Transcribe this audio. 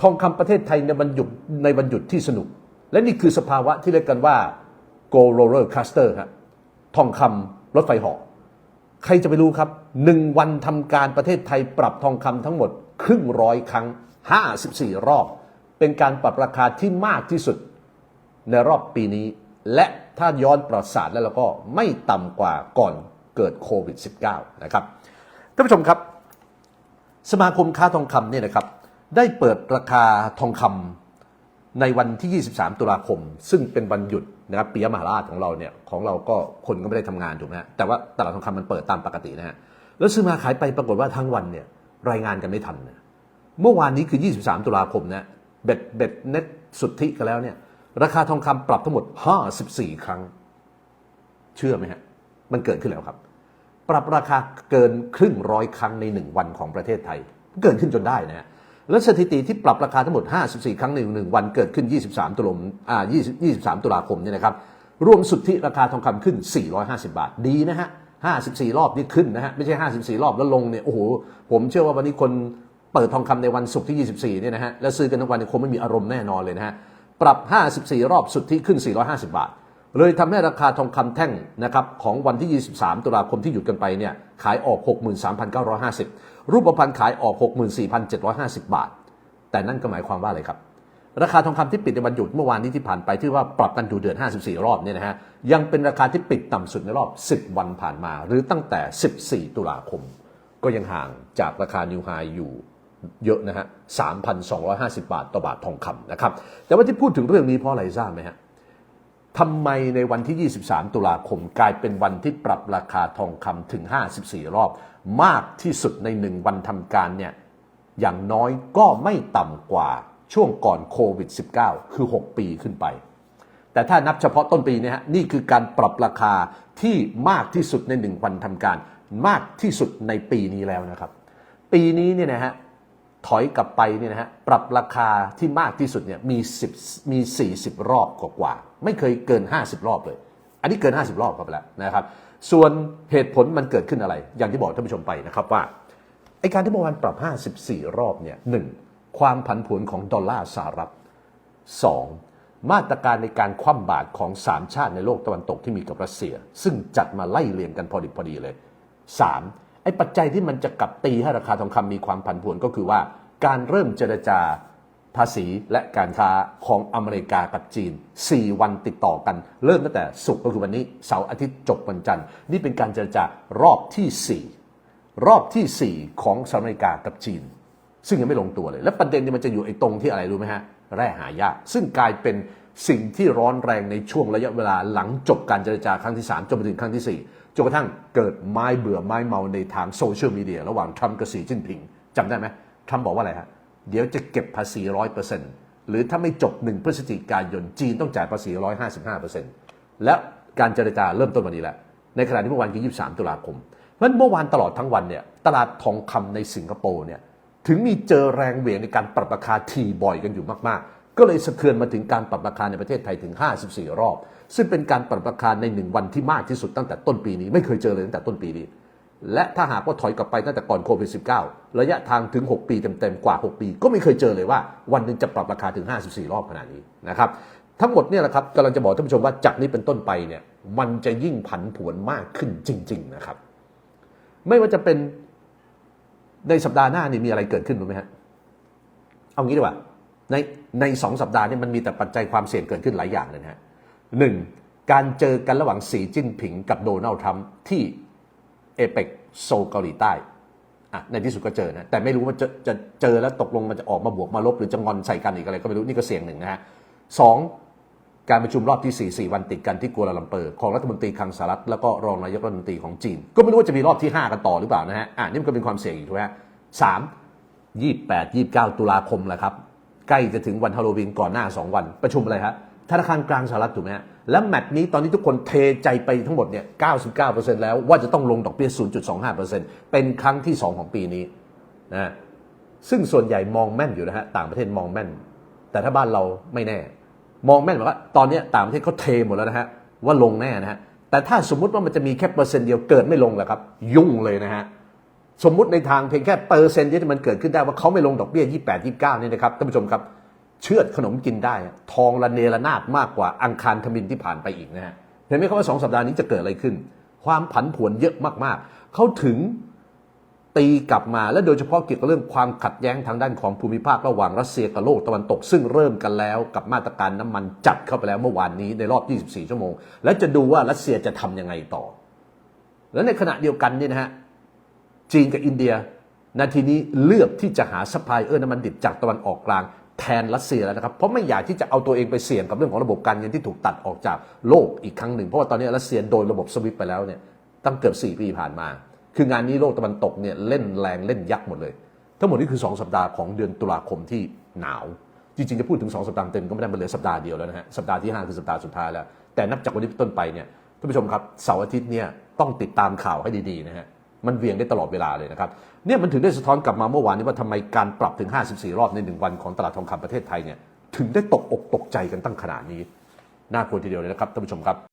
ทองคำประเทศไทยในวันหยุดในวันหยุดที่สนุก และนี่คือสภาวะที่เรียกกันว่า go roller coaster ครับทองคำรถไฟหาะใครจะไปรู้ครับหนึ่งวันทำการประเทศไทยปรับทองคำทั้งหมดครึ่งร้อยครั้ง 54 รอบ เป็นการปรับราคาที่มากที่สุดในรอบปีนี้ และถ้าย้อนประวัติศาสตร์แล้วเราก็ไม่ต่ำกว่าก่อนเกิดโควิด -19 นะครับท่านผู้ชมครับ สมาคมค้าทองคำเนี่ยนะครับ ได้เปิดราคาทองคำในวันที่ 23 ตุลาคม ซึ่งเป็นวันหยุดนะครับปียมหาราชของเราเนี่ยของเราก็คนก็ไม่ได้ทำงานถูกไหมฮะแต่ว่าตลาดทองคำมันเปิดตามปกตินะฮะแล้วซื้อมาขายไปปรากฏว่าทั้งวันเนี่ยรายงานกันไม่ทันนะเมื่อวานนี้คือ 23 ตุลาคมนะเบ็ดเบ็ดเน็ตสุทธิกันแล้วเนี่ยราคาทองคำปรับทั้งหมด 54 ครั้ง เชื่อไหมฮะมันเกิดขึ้นแล้วครับ ปรับราคาเกินครึ่งร้อยครั้งในหนึ่งวันของประเทศไทย เกิดขึ้นจนได้นะฮะ และสถิติที่ปรับราคาทั้งหมด 54 ครั้งในหนึ่งวันเกิดขึ้น 23 ตุลาคมอ่า23 ตุลาคมเนี่ยนะครับ รวมสุดทธิราคาทองคำขึ้น 450 บาท ดีนะฮะ 54 รอบนี่ขึ้นนะฮะ ไม่ใช่ 54 รอบแล้วลงเนี่ย โอ้โห ผมเชื่อว่าวันนี้คนเปิดทองคำในวันศุกร์ที่ 24 เนี่ยนะฮะ แล้วซื้อกันทั้งวันคงไม่มีอารมณ์แน่นอนเลยนะฮะ ปรับ 54 รอบสุดทธิขึ้น 450 บาท เลยทำให้ราคาทองคำแท่งนะครับของวันที่ 23 ตุลาคมที่หยุดกันไปเนี่ยขายออก 63,950 รูปพรรณขายออก 64,750 บาท แต่นั่นก็หมายความว่าอะไรครับ ราคาทองคำที่ปิดในวันหยุดเมื่อวานนี้ที่ผ่านไปที่ว่าปรับกันดูเดือน 54 รอบเนี่ยนะฮะยังเป็นราคาที่ปิดต่ำสุดในรอบ 10 วันผ่านมา หรือตั้งแต่ 14 ตุลาคม ก็ยังห่างจากราคานิวไฮอยู่เยอะนะฮะ 3,250 บาทต่อบาททองคำนะครับ แต่ว่าที่พูดถึงเรื่องนี้เพราะอะไรทราบไหมฮะ ทำไมในวันที่ 23 ตุลาคมกลายเป็นวันที่ปรับราคาทองคำถึง 54 รอบ มากที่สุดในหนึ่งวันทำการเนี่ยอย่างน้อยก็ไม่ต่ำกว่าช่วงก่อนโควิด -19 คือ 6 ปีขึ้นไป แต่ถ้านับเฉพาะต้นปีเนี่ยฮะนี่คือการปรับราคาที่มากที่สุดในหนึ่งวันทำการ มากที่สุดในปีนี้แล้วนะครับ ปีนี้เนี่ยนะฮะ ถอยกลับไปเนี่ยนะฮะปรับราคาที่มากที่สุดเนี่ยมี 10 มี 40 รอบกว่าๆไม่เคยเกิน 50 รอบเลย อันนี้เกิน 50 รอบเข้าไปแล้วนะครับ ส่วนเหตุผลมันเกิดขึ้นอะไร อย่างที่บอกท่านผู้ชมไปนะครับว่าไอการที่เมื่อวานปรับ 54 รอบเนี่ยหนึ่งความผันผวนของดอลลาร์สหรัฐ 2. มาตรการในการคว่ำบาตรของ 3 ชาติในโลกตะวันตกที่มีกับรัสเซีย ซึ่งจัดมาไล่เรียงกันพอดีพอดีเลย 3. ไอ้ปัจจัยที่มันจะกลับตีให้ราคาทองคำมีความผันผวนก็คือว่า การเริ่มเจรจาภาษีและการค้าของอเมริกากับจีน 4 วันติดต่อกัน เริ่มตั้งแต่ศุกร์ก็คือวันนี้เสาร์อาทิตย์จบวันจันทร์นี่เป็นการเจรจารอบที่ 4 รอบทีสี่4 ของสหรัฐอเมริกากับจีน ซึ่งยังไม่ลงตัวเลย และประเด็นนี่มันจะอยู่ไอ้ตรงที่อะไรรู้ไหมฮะแร่หายากซึ่งกลายเป็นสิ่งที่ร้อนแรงในช่วงระยะเวลาหลังจบการเจรจาครั้งที่ 3 จนไปถึงครั้งที่ 4 จนกระทั่งเกิดไม้เบื่อไม้เมาในทางโซเชียลมีเดียระหว่างทรัมป์กับสีจิ้นผิงจำได้ไหมทรัมป์บอกว่าอะไรฮะ เดี๋ยวจะเก็บภาษีร้อยเปอร์เซ็นต์หรือถ้าไม่จบ1พฤศจิกายนจีนต้องจ่ายภาษีร้อยห้าสิบห้าเปอร์เซ็นต์และการเจรจาเริ่มต้นวันนี้แหละ ในขณะที่เมื่อวานคือ23ตุลาคมเพราะฉะนั้นเมื่อวานตลอดทั้งวันเนี่ยตลาดทองคำในสิงคโปร์เนี่ยถึงมีเจอแรงเหวี่ยงในการปรับราคาทีบ่อยกันอยู่มากๆ ก็เลยสะเทือนมาถึงการปรับราคาในประเทศไทยถึง 54 รอบ ซึ่งเป็นการปรับราคาในหนึ่งวันที่มากที่สุดตั้งแต่ต้นปีนี้ไม่เคยเจอเลยตั้งแต่ต้นปีนี้ และถ้าหากว่าถอยกลับไปตั้งแต่ก่อนโควิด -19 ระยะทางถึง 6 ปีเต็มๆกว่า 6 ปี ก็ไม่เคยเจอเลยว่า วันหนึ่งจะปรับราคาถึง 54 รอบขนาดนี้นะครับทั้งหมดเนี่ยแหละครับกำลังจะบอกท่านผู้ชมว่าจากนี้เป็นต้นไปเนี่ยมันจะยิ่งผันผวนมากขึ้นจริง ๆนะครับ ไม่ว่าจะเป็นในสัปดาห์หน้านี่มีอะไรเกิดขึ้นรู้ไหมฮะเอางี้ดีกว่า ในในสองสัปดาห์นี้มันมีแต่ปัจจัยความเสี่ยงเกิดขึ้นหลายอย่างเลยนะฮะหนึ่งการเจอกันระหว่างสีจิ้นผิงกับโดนัลด์ทรัมป์ที่เอเปกโซเกาหลีใต้อะในที่สุดก็เจอนะแต่ไม่รู้ว่าจะจะเจอแล้วตกลงมันจะออกมาบวกมาลบหรือจะงอนใส่กันอีกอะไรก็ไม่รู้นี่ก็เสี่ยงหนึ่งนะฮะสองการประชุมรอบที่ 4 4 วันติดกันที่กัวลาลัมเปอร์ของรัฐมนตรีคลังสหรัฐแล้วก็รองนายกรัฐมนตรีของจีน ก็ไม่รู้ว่าจะมีรอบที่ 5 กันต่อหรือเปล่านะฮะอะนี่มันก็เป็นความเสี่ยงอีกถูกไหมฮะสาม28 29ตุลาคมแหละครับ ใกล้จะถึงวันฮาโลวีนก่อนหน้า 2 วัน ประชุมอะไรฮะธนาคารกลางสหรัฐถูกไหมฮะและแมตช์นี้ตอนนี้ทุกคนเทใจไปทั้งหมดเนี่ย 99%แล้วว่าจะต้องลงดอกเบี้ย 0.25%เป็นครั้งที่ 2 ของปีนี้นะซึ่งส่วนใหญ่มองแม่นอยู่นะฮะต่างประเทศมองแม่น แต่ถ้าบ้านเราไม่แน่ มองแม่นบอกว่าตอนนี้ต่างประเทศเขาเทหมดแล้วนะฮะว่าลงแน่นะฮะแต่ถ้าสมมุติว่ามันจะมีแค่เปอร์เซ็นต์เดียวเกิดไม่ลงแหละครับ ยุ่งเลยนะฮะ สมมุติในทางเพียงแค่เปอร์เซ็นต์ที่มันเกิดขึ้นได้ว่าเขาไม่ลงดอกเบี้ย 28 29 นี่นะครับท่านผู้ชมครับ เชือดขนมกินได้ ทองระเนระนาดมากกว่าอังคารทมินที่ผ่านไปอีกนะฮะเห็นไหมครับว่าสองสัปดาห์นี้จะเกิดอะไรขึ้น ความผันผวนเยอะมากๆ เขาถึงตีกลับมาและโดยเฉพาะเกี่ยวกับเรื่องความขัดแย้งทางด้านของภูมิภาคระหว่างรัสเซียกับโลกตะวันตก ซึ่งเริ่มกันแล้วกับมาตรการน้ำมันจัดเข้าไปแล้วเมื่อวานนี้ในรอบ 24 ชั่วโมง และจะดูว่ารัสเซียจะทำยังไงต่อ และในขณะเดียวกันนี่นะฮะ จีนกับอินเดียนาทีนี้เลือกที่จะหาซัพพลายเออร์น้ำมันดิบจากตะวันออกกลางแทนรัสเซียแล้วนะครับ เพราะไม่อยากที่จะเอาตัวเองไปเสี่ยงกับเรื่องของระบบการเงินที่ถูกตัดออกจากโลกอีกครั้งหนึ่ง เพราะว่าตอนนี้รัสเซียโดนระบบสวิฟไปแล้วเนี่ยตั้งเกือบ4 ปีผ่านมา คืองานนี้โลกตะวันตกเนี่ยเล่นแรงเล่นยักษ์หมดเลย ทั้งหมดนี้คือ 2 สัปดาห์ของเดือนตุลาคมที่หนาว จริงๆจะพูดถึง 2 สัปดาห์เต็มก็ไม่ได้มันเหลือสัปดาห์เดียวแล้วนะฮะสัปดาห์ที่5คือสัปดาห์สุดท้ายแล้วแต่นับจากวันนี้เป็นต้นไปเนี่ยท่านผู้ชมครับเสาร์อาทิตย์เนี่ยต้องติดตามข่าวให้ดีๆนะฮะ มันเวียงได้ตลอดเวลาเลยนะครับเนี่ยมันถึงได้สะท้อนกลับมาเมื่อวานนี้ว่าทำไมการปรับถึง 54 รอบในหนึ่งวันของตลาดทองคำประเทศไทยเนี่ยถึงได้ตกอกตกใจกันตั้งขนาดนี้น่ากลัวทีเดียวเลยนะครับท่านผู้ชมครับ